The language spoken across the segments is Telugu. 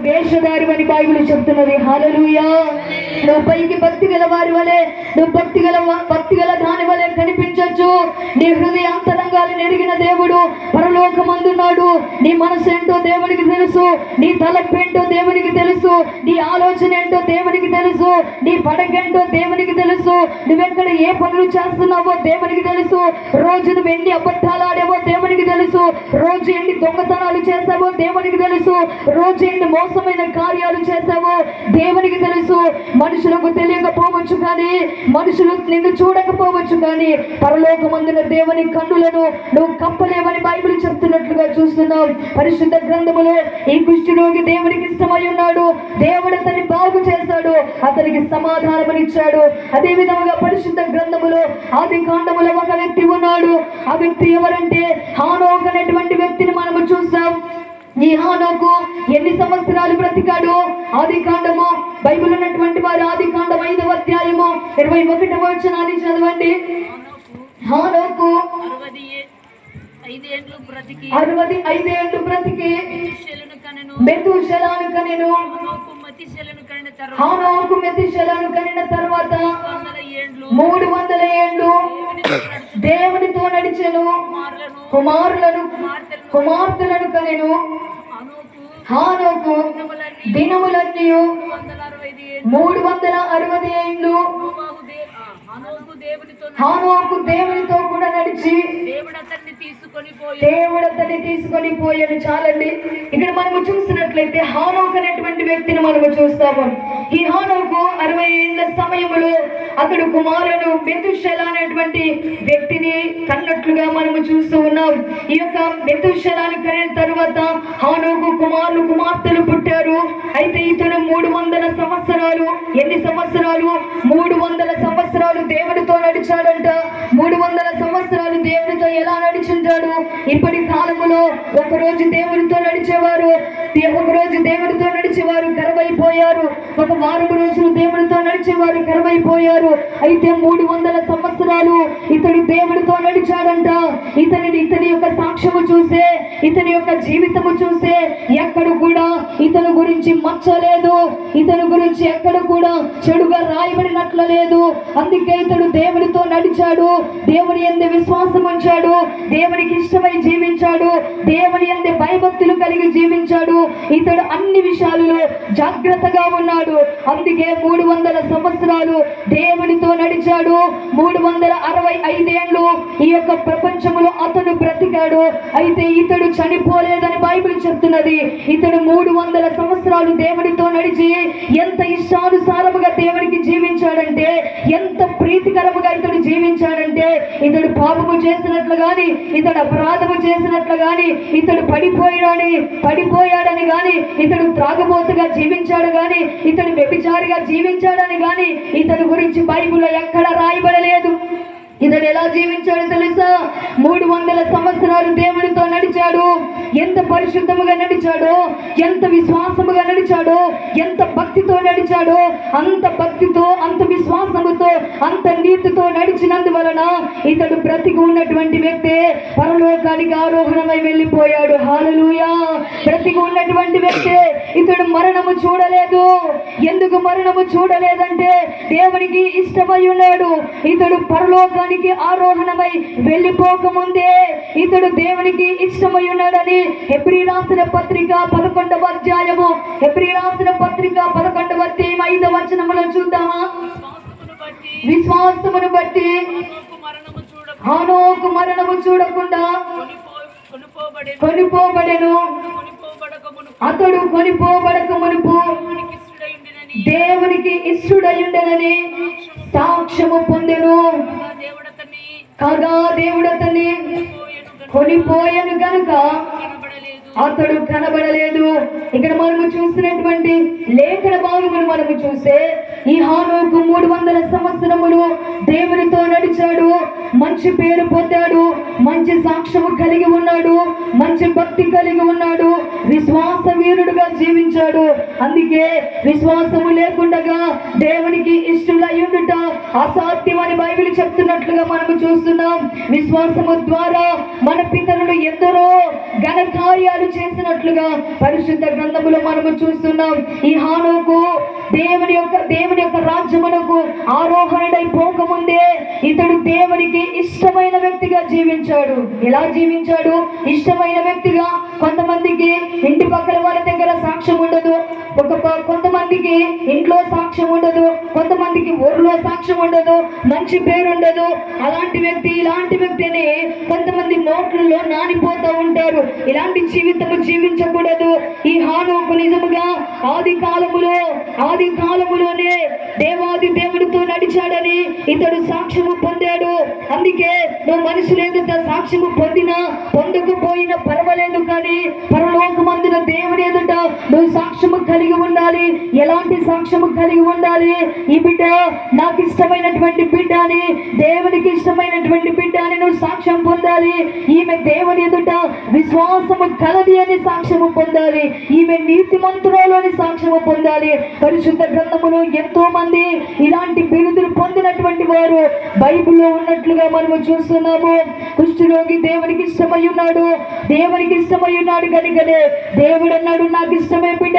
వేషధారి అని బైబిల్ చెప్తున్నది. హల్లెలూయా. నువ్వు పైకి భక్తి గల వారి వలె నువ్వు భక్తి గల భక్తి గల దాని వలె కనిపించొచ్చు. నీ హృదయ అంతరంగాలు నెరిగిన దేవుడు పరలోకమందున్నాడు. నీ మనసు ఏంటో దేవునికి తెలుసు. నీ తలపేంటో దేవునికి తెలుసు. నీ ఆలోచన ఏంటో దేవునికి తెలుసు. నీ పడకేంటో దేవునికి తెలుసు. నువ్వెక్కడ ఏ పనులు చేస్తున్నావో దేవునికి తెలుసు. రోజు నువ్వు ఎన్ని అబద్ధాలు ఆడేవో దేవునికి తెలుసు. రోజు ఎన్ని దొంగతనాలు చేస్తావో దేవునికి తెలుసు. రోజు ఎన్ని మోసమైన కార్యాలు చేసావో దేవునికి తెలుసు. మనుషులకు తెలియకపోవచ్చు కానీ మనుషులు నిన్ను చూడకపోవచ్చు కానీ పరలోకమందున దేవుని కన్నులను నువ్వు కప్పలేవని బైబిల్ చెప్తున్నట్లుగా చూస్తున్నాం. పరిశుద్ధ గ్రంథములో ఈ కుష్ఠరోగి దేవునికి ఇష్టమై ఉన్నాడు. దేవుడు అతన్ని బాగు చేశాడు. అతనికి సమాధానమనిచ్చాడు అదే విధముగా పరిశుద్ధ గ్రంథములో ఆది కాండములో ఒక వ్యక్తి ఉన్నాడు. ఆ వ్యక్తి ఎవరంటే హానోక్ అనేటువంటి వ్యక్తిని మనము చూసాం. ఈ హానోకు ఎన్ని సంవత్సరాలు బ్రతికాడు? ఆది కాండము బైబిల్ ఉన్నటువంటి వారు ఆది కాండం ఐదవ అధ్యాయము ఇరవై ఒకటవ వచనాన్ని చదవండి. హానోకు అరవది ఐదేండ్లు బ్రతికి మెతుశలాను కనెను. హనోకు మతిశలను కనిన తర్వాత మూడు వందల ఏళ్ళు దేవునితో నడిచెను. కుమారులను కుమార్తెలను కనెను. హనోకు దినములన్నీ మూడు వందల అరవై ఏళ్ళు హనోకు దేవునితో కూడా నడిచి దేవుడు అతన్ని తీసుకొని పోయి దేవుడు అతన్ని తీసుకొని పోయాడు చాలండి. ఇక్కడ మనము చూసినట్లయితే హానోక్ అనేటువంటి వ్యక్తిని మనము చూస్తాము. ఈ హానోకు అరవై ఏళ్ళ సమయంలో అతడు కుమారుడు మెతుశల అనేటువంటి వ్యక్తిని కన్నట్లుగా మనము చూస్తూ ఉన్నాం. ఈ యొక్క మెతుశలాన్ని కనిన తర్వాత హానోకు కుమారులు కుమార్తెలు పుట్టారు. అయితే ఇతను మూడు వందల సంవత్సరాలు ఎన్ని సంవత్సరాలు? మూడు వందల సంవత్సరాలు దేవుడితో నడిచాడంట. మూడు వందల సంవత్సరాలు దేవుడితో ఎలా నడిచింటాడు? ఇప్పటి కాలములో ఒక రోజు దేవుడితో నడిచేవారు. ఒక రోజు దేవుడితో నడిచేవారు గర్వైపోయారు. ఒక వారం రోజులు దేవుడితో నడిచేవారు గర్వైపోయారు. అయితే మూడు వందల సంవత్సరాలు ఇతడు దేవుడితో నడిచాడంట. ఇతనిని ఇతని యొక్క సాక్ష్యము చూసే ఇతని యొక్క జీవితము చూసే ఎక్కడ కూడా ఇతని గురించి మచ్చలేదు. ఇతని గురించి ఎక్కడ కూడా చెడుగా రాయబడినట్లు లేదు. అందుకే ఇతడు దేవుడితో నడిచాడు. దేవుని ఎందు విశ్వాసం ఉంచాడు దేవునికి ఇష్టమై జీవించాడు. దేవుని ఎందు భయభక్తులు కలిగి జీవించాడు. ఇతడు అన్ని విషయాలలో జాగ్రత్తగా ఉన్నాడు. అందుకే మూడు వందల సంవత్సరాలు దేవునితో నడిచాడు. మూడు వందల అరవై ఐదేళ్ళు ఈ యొక్క ప్రపంచంలో అతడు బ్రతికాడు. అయితే ఇతడు చనిపోలేదని బైబిల్ చెప్తున్నది. ఇతడు మూడు వందల సంవత్సరాలు దేవుడితో నడిచి ఎంత ఇష్టానుసారముగా దేవునికి జీవించాడంటే ఎంత ప్రీతికరముగా ఇతడు జీవించాడు ఇతడు పాపము చేసినట్లు గాని ఇతడు అపరాధము చేసినట్లు గాని ఇతడు పడిపోయాడని పడిపోయాడని గాని ఇతడు త్రాగుబోతుగా జీవించాడు గాని ఇతడు వ్యభిచారిగా జీవించాడని గాని ఇతడు గురించి బైబిల్లో ఎక్కడ రాయబడలేదు. ఇతడు ఎలా జీవించాడు తెలుసా? మూడు వందల సంవత్సరాలు దేవుడితో నడిచాడు. ఎంత పరిశుద్ధముగా నడిచాడో ఎంత విశ్వాసముగా నడిచాడో ఎంత భక్తితో నడిచాడో అంత భక్తితో అంత విశ్వాసముతో అంత నీతితో నడిచినందువలన ఇతడు బ్రతికి ఉన్నటువంటి వ్యక్తి పరలోకానికి ఆరోహణమై వెళ్ళిపోయాడు. హాలలుయా బ్రతికి ఉన్నటువంటి వ్యక్తి ఇతడు మరణము చూడలేదు. ఎందుకు మరణము చూడలేదంటే దేవునికి ఇష్టమై ఉన్నాడు. ఇతడు పరలోకానికి ఆరోహణమై వెళ్ళిపోకముందే ఇతడు దేవునికి ఇష్టమై ఉన్నాడని ఎబ్రి రాసిన పత్రిక పదకొండవ అధ్యాయము. ఎబ్రి రాసిన పత్రిక పదకొండవ అధ్యాయం ఐదవ వచనములో చూద్దామా? విశ్వాసమును బట్టి హనోకు మరణము చూడకుండా కొనిపో కొనుపోబడి కొనిపోబడెను. అతడు కొనిపోబడక మునుపు దేవునికి ఇష్టడయుండనని సాక్ష్యము పొందెను. కాగా దేవుడతని కొనిపోయను గనుక కనబడలేదు అతడు కనబడలేదు. ఇక్కడ మనము చూసినటువంటి లేఖన భాగమును మనము చూస్తే ఈ హానుకు మూడు వందల సంవత్సరములు దేవునితో నడిచాడు. మంచి పేరు పొందాడు. మంచి సాక్ష్యము కలిగి ఉన్నాడు. మంచి భక్తి కలిగి ఉన్నాడు. విశ్వాస వీరుడుగా జీవించాడు. అందుకే విశ్వాసము లేకుండగా దేవునికి ఉండుట అసాధ్యం అని బైబిల్ చెప్తున్నట్లుగా మనము చూస్తున్నాం. విశ్వాసము ద్వారా మన పితరులు ఎందరో ఘనకార్యాలు చేసినట్లుగా పరిశుద్ధ గ్రంథములో మనము చూస్తున్నాం. ఈ హానోకు దేవుని యొక్క దేవుని యొక్క రాజ్యమునకు ఆరోహణుడై పోకముందే ఇతడు దేవునికి ఇష్టమైన వ్యక్తిగా జీవించాడు. ఎలా జీవించాడు? ఇష్టమైన వ్యక్తిగా కొంతమందికి ఇంటి పక్కల వాళ్ళ దగ్గర సాక్ష్యం ఉండదు. ఒక కొంతమందికి ఇంట్లో సాక్ష్యం ఉండదు. కొంతమందికి ఊర్లో సాక్ష్యం ఉండదు. మంచి పేరు ఉండదు. అలాంటి వ్యక్తి ఇలాంటి వ్యక్తిని కొంతమంది నోట్లలో నానిపోతూ ఉంటారు. ఇలాంటి జీవితము జీవించకూడదు. ఈ హానోకు నిజముగా ఆది కాలములో ఆది కాలములోనే దేవాది దేవుడితో నడిచాడని ఇతడు సాక్ష్యము పొందాడు. అందుకే నువ్వు మనుషులు ఎదుట సాక్ష్యము పొందినా పొందకపోయినా పర్వాలేదు కానీ పరలోకమందున దేవుని ఎదుట నువ్వు సాక్ష్యము కలిగి ఉండాలి. ఎలాంటి సాక్ష్యము కలిగి ఉండాలి? ఈ బిడ్డ నాకు ఇష్టమైనటువంటి బిడ్డ అని దేవునికి ఇష్టమైనటువంటి బిడ్డ అని నువ్వు సాక్ష్యం పొందాలి. ఈమె దేవుని ఎదుట విశ్వాసము కలది అని సాక్ష్యము పొందాలి. ఈమె నీతి మంత్రాలని సాక్ష్యము పొందాలి. పరిశుద్ధ గ్రంథములు ఎంతో మంది ఇలాంటి బిరుదులు పొందినటువంటి వారు బైబిల్లో ఉన్నట్లుగా మనము చూస్తున్నాము. కుష్ఠరోగి దేవునికి ఇష్టమై ఉన్నాడు. దేవునికి ఇష్టమై ఉన్నాడు కనుకనే దేవుడు అన్నాడు నాకు ఇష్టమే బిడ్డ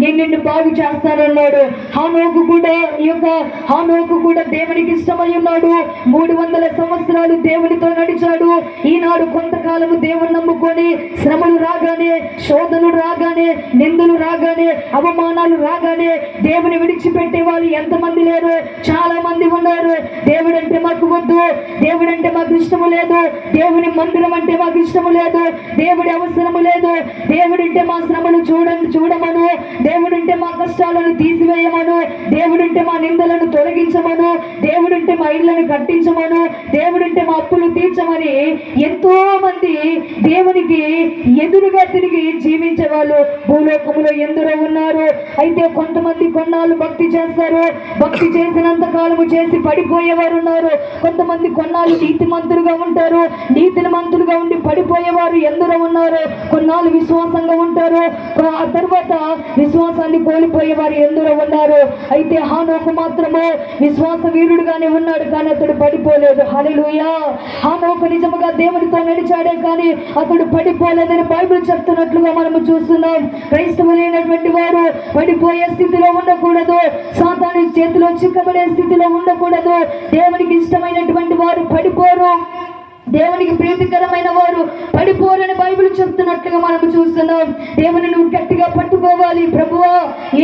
నేను నిన్ను బాగు చేస్తానన్నాడు. హానోకు కూడా ఈ యొక్క హానోకు కూడా దేవునికి ఇష్టమై ఉన్నాడు. మూడు వందల సంవత్సరాలు దేవునితో నడిచాడు. ఈనాడు కొంతకాలము దేవుని నమ్ముకొని శ్రమలు రాగానే శోధనలు రాగానే నిందలు రాగానే అవమానాలు రాగానే దేవుని విడిచిపెట్టే వాళ్ళు ఎంతమంది లేరు? చాలా మంది ఉన్నారు. దేవుడు అంటే మాకు వద్దు. దేవుడు అంటే మాకు ఇష్టము లేదు. దేవుని మందిరం అంటే మాకు ఇష్టము లేదు. దేవుడి అవసరము లేదు. దేవుడు అంటే మా శ్రమను చూడండి చూడమను. దేవుడు అంటే మా కష్టాలను తీసివేయమను. దేవుడు అంటే మా నిందలను తొలగించమను. దేవుడు అంటే మా ఇళ్ళను కట్టించమను. దేవుడు అంటే మా అప్పులు తీర్చమని ఎంతో మంది దేవునికి ఎదురుగా తిరిగి జీవించే వాళ్ళు భూలోకములో ఎందరో ఉన్నారు? అయితే కొంతమంది కొన్నాళ్ళు భక్తి చేస్తారు. భక్తి చేసినంత కాలము చేసి పడిపోయేవారు ఉన్నారు. కొంతమంది కొన్నాళ్ళు నీతి మంతులుగా ఉంటారు. నీతిని మంతులుగా ఉండి పడిపోయేవారు ఎందరో ఉన్నారు? కొన్నాళ్ళు విశ్వాసంగా ఉంటారు. ఆ తర్వాత విశ్వాసాన్ని కోల్పోయేవారు ఎందరో ఉన్నారు? అయితే హానోకు మాత్రము విశ్వాస వీరుడుగానే ఉన్నాడు కానీ అతడు పడిపోలేదు. హలిలుయా హానోకు నిజముగా దేవునితో నడిచాడే కానీ అతడు పడిపోలేదని బైబిల్ చెప్తున్నట్లుగా మనము చూస్తున్నాం. క్రైస్తవులైనటువంటి వారు పడిపోయే స్థితిలో ఉండకూడదు. సాతాను చేతిలో చిక్కబడే స్థితిలో ఉండకూడదు. దేవునికి ఇష్టమైనటువంటి వారు పడిపోరు. దేవునికి ప్రీతికరమైన వారు పడిపోరని బైబిల్ చెప్తున్నట్లుగా మనం చూస్తున్నాం. దేవుని నువ్వు పట్టుకోవాలి ప్రభువా.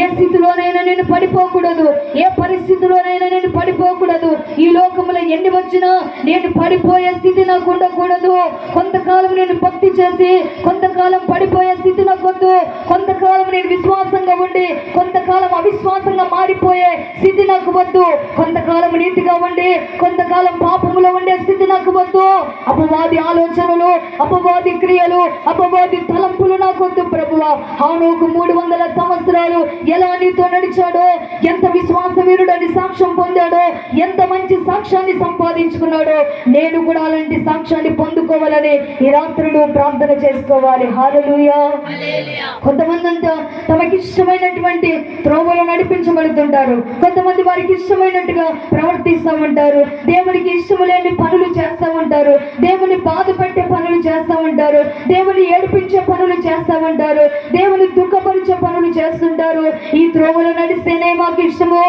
ఏ స్థితిలోనైనా నేను పడిపోకూడదు. ఏ పరిస్థితిలోనైనా నేను పడిపోకూడదు. ఈ లోకంలో ఎన్ని వచ్చినా నేను పడిపోయే స్థితి నాకు ఉండకూడదు. కొంతకాలం నేను భక్తి చేసి కొంతకాలం పడిపోయే స్థితి నాకు వద్దు. కొంతకాలం నేను విశ్వాసంగా ఉండి కొంతకాలం అవిశ్వాసంగా మారిపోయే స్థితి నాకు వద్దు. కొంతకాలం నీతిగా ఉండి కొంతకాలం పాపములో ఉండే నాకు వద్దు అపవాది ఆలోచనలు అపవాది క్రియలు అపవాది తలంపులు నాకు వద్దు ప్రభువ. హానోకు మూడు వందల సంవత్సరాలు ఎలా నీతో నడిచాడో ఎంత విశ్వాస వీరుడని సాక్ష్యం పొందాడో ఎంత మంచి సాక్ష్యాన్ని సంపాదించుకున్నాడో నేను కూడా అలాంటి సాక్ష్యాన్ని పొందుకోవాలని ఈ రాత్రులు ప్రార్థన చేసుకోవాలి. హాలలుయా కొంతమంది అంతా తమకి ఇష్టమైనటువంటి త్రోవలో నడిపించబడుతుంటారు. కొంతమంది వారికి ఇష్టమైనట్టుగా ప్రవర్తిస్తూ ఉంటారు. దేవునికి ఇష్టము లేని పనులు చేస్తూ ఉంటారు. దేవుని బాధ పెట్టే పనులు చేస్తూ ఉంటారు. దేవుని ఏడిపించే పనులు చేస్తూ ఉంటారు. దేవుని దుఃఖపరిచే పనులు చేస్తుంటారు. ఈ త్రోవలు నడిస్తేనే మాకు ఇష్టము.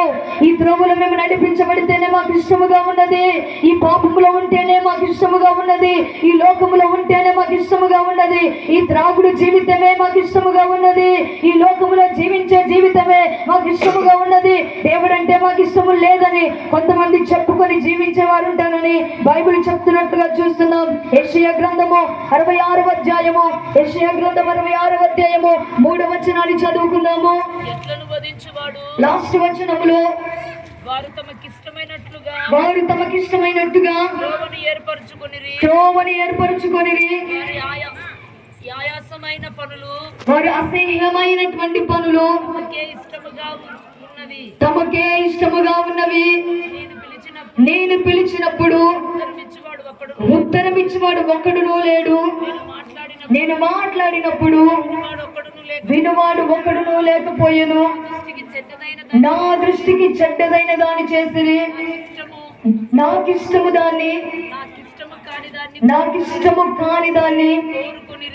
ఈ త్రోవలు మేము నడిపించబడితేనే మాకు ఇష్టముగా ఉన్నది. ఈ పాపములో ఉంటేనే మాకు ఇష్టముగా ఉన్నది. ఈ లోకములో ఉంటేనే మాకు ఇష్టముగా ఉన్నది. ఈ త్రాగుడు జీవితమే మాకు ఇష్టముగా ఉన్నది. ఈ లోకములో జీవించే జీవితమే మాకు ఇష్టముగా ఉన్నది. దేవుడంటే మాకు ఇష్టము లేదని కొంతమంది చెప్పుకొని జీవించే వారు ఉంటారని బైబిల్ చెప్తున్నట్లుగా చూస్తున్నాం. యెషయా గ్రంథము అరవై ఆరు అధ్యాయము. యెషయా గ్రంథం అరవై ఆరు అధ్యాయము. మూడవ వచనాన్ని చదువుకుందాము. లాస్ట్ వచనములో వారు తమకిష్టమైనట్లుగా వారు తమకిష్టమైనట్టుగా త్రోవను ఏర్పరచుకొనిరి. త్రోవని పనులు వారు అసహ్యమైనటువంటి పనులు తమకే ఇష్టముగా ఉన్నవి. తమకే ఇష్టముగా ఉన్నవి. నేను పిలిచిన నేను పిలిచినప్పుడు ఉత్తరం ఇచ్చేవాడు ఒక్కడునూ లేడు. నేను మాట్లాడినప్పుడు వినువాడు ఒకడును లేక నా దృష్టికి చెడ్డదైన దాన్ని చేసిరి. నాకిష్టము దాన్ని దాన్ని నాకిష్టము కాని దాన్ని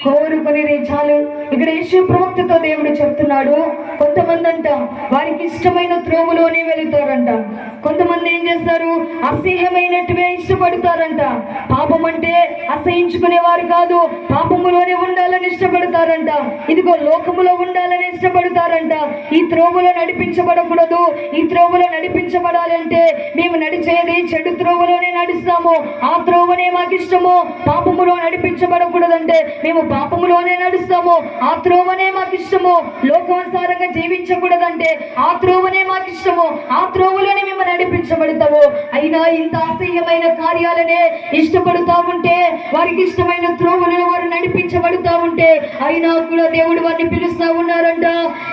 కోరుకుని చాలు. ఇక్కడ యేసు ప్రవక్తతో దేవుడు చెప్తున్నాడు కొంతమంది అంట వారికి ఇష్టమైన త్రోవలోనే వెళుతారంట. కొంతమంది ఏం చేస్తారు? అసహ్యమైనట్టువే ఇష్టపడతారంట. పాపం అంటే అసహించుకునేవారు కాదు పాపములోనే ఉండాలని ఇష్టపడతారంట. ఇదిగో లోకములో ఉండాలని ఇష్టపడతారంట. ఈ త్రోవలో నడిపించబడకూడదు. ఈ త్రోవలో నడిపించబడాలంటే మేము నడిచేది చెడు త్రోవలోనే నడుస్తాము. ఆ త్రోవనే మాకు ఇష్టము పాపములో నడిపించబడకూడదంటే మేము పాపములోనే నడుస్తాము. ఆ త్రోవనే మాకు ఇష్టము. లోకానుసారంగా జీవించకూడదంటే ఆ త్రోవనే మాకు ఇష్టము. ఆ త్రోవలోనే మేము నడిపించబడతాము. అయినా ఇంత అసహ్యమైన కార్యాలనే ఇష్టపడుతూ ఉంటే వారికి ఇష్టమైన త్రోవలను వారు నడిపించబడుతూ ఉంటే అయినా కూడా దేవుడు వారిని పిలుస్తూ ఉన్నారంట.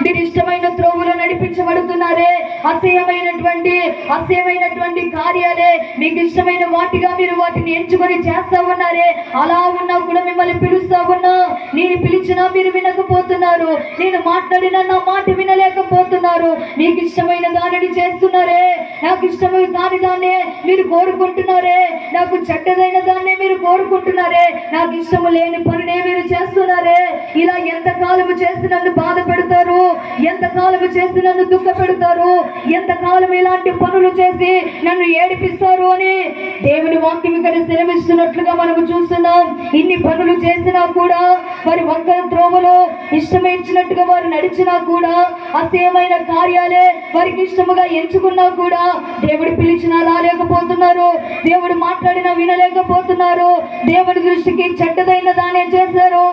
మీరు ఇష్టమైన త్రోవలో నడిపించబడుతున్నారే. అసహ్యమైనటువంటి అసహ్యమైనటువంటి కార్యాలే మీకు ఇష్టమైన వాటిగా మీరు వాటిని ఎంచుకొని చేస్తా ఉన్నారే అలా ఉన్నా కూడా మిమ్మల్ని పిలుస్తా ఉన్నా నేను పిలిచినా మీరు వినకపోతున్నారు. నేను మాట్లాడినా నా మాట వినలేకపోతున్నారు. మీకు ఇష్టమైన దానిని చేస్తున్నారే. నాకు ఇష్టమైన దాని దాన్నే మీరు కోరుకుంటున్నారే. నాకు చెడ్డదైన దాన్నే మీరు కోరుకుంటున్నారే. నాకు ఇష్టము లేని పనినే మీరు చేస్తున్నారే. ఇలా ఎంత కాలము చేసి నన్ను బాధ పెడతారు? ఎంత కాలము చేసి నన్ను దుఃఖ పెడతారు? ఎంత కాలం ఇలాంటి పనులు చేసి నన్ను ఏడిపిస్తారు అని దేవుని వాక్యం ఇక్కడ సెలవిస్తున్నట్లుగా మనము చూస్తున్నాం. ఇన్ని పనులు చేసినా కూడా వారి వంకర త్రోమలో ఇష్టమిచ్చినట్టుగా వారు నడిచినా కూడా అసేమైన కార్యాలే వారికి ఇష్టముగా ఎంచుకున్నా కూడా దేవుడు పిలిచినా రాలేకపోతున్నారు. దేవుడు మాట్లాడినా వినలేకపోతున్నారు. దేవుడి దృష్టికి చెడ్డదైన దానే చేశారు.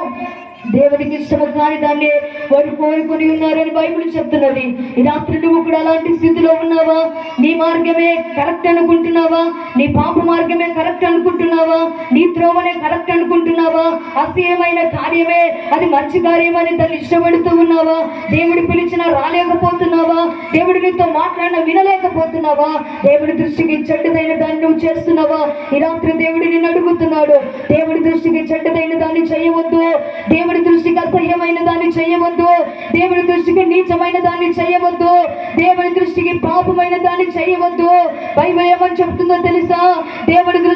దేవునికి ఇష్టము కాని దాన్ని వారు కోరుకొని ఉన్నారని బైబిల్ చెప్తున్నది. ఈ రాత్రి నువ్వు కూడా అలాంటి స్థితిలో ఉన్నావా? నీ మార్గమే కరెక్ట్ అనుకుంటున్నావా? నీ పాప మార్గమే కరెక్ట్ అనుకుంటున్నావా? నీ త్రోవనే కరెక్ట్ అనుకుంటున్నావా? అసహ్యమైన కార్యమే అది మంచి కార్యం అని దాన్ని ఇష్టపడుతూ ఉన్నావా? దేవుడు పిలిచినా రాలేకపోతున్నావా? దేవుడు నీతో మాట్లాడినా వినలేకపోతున్నావా? దేవుడి దృష్టికి చెడ్డదైన దాన్ని నువ్వు చేస్తున్నావా? ఈ రాత్రి దేవుడు నిన్ను అడుగుతున్నాడు. దేవుడి దృష్టికి చెడ్డదైన దాన్ని చేయవద్దు. దేవుడి దృష్టికి అసహ్యమైన దాన్ని చేయవద్దు. దేవుడి దృష్టికి నీచమైన దాన్ని చేయవద్దు. దేవుడి దృష్టికి పాపమైన దాన్ని చేయవద్దు. బైబిల్ ఏమని చెప్తుందో తెలుసా? దేవుడి దృష్టి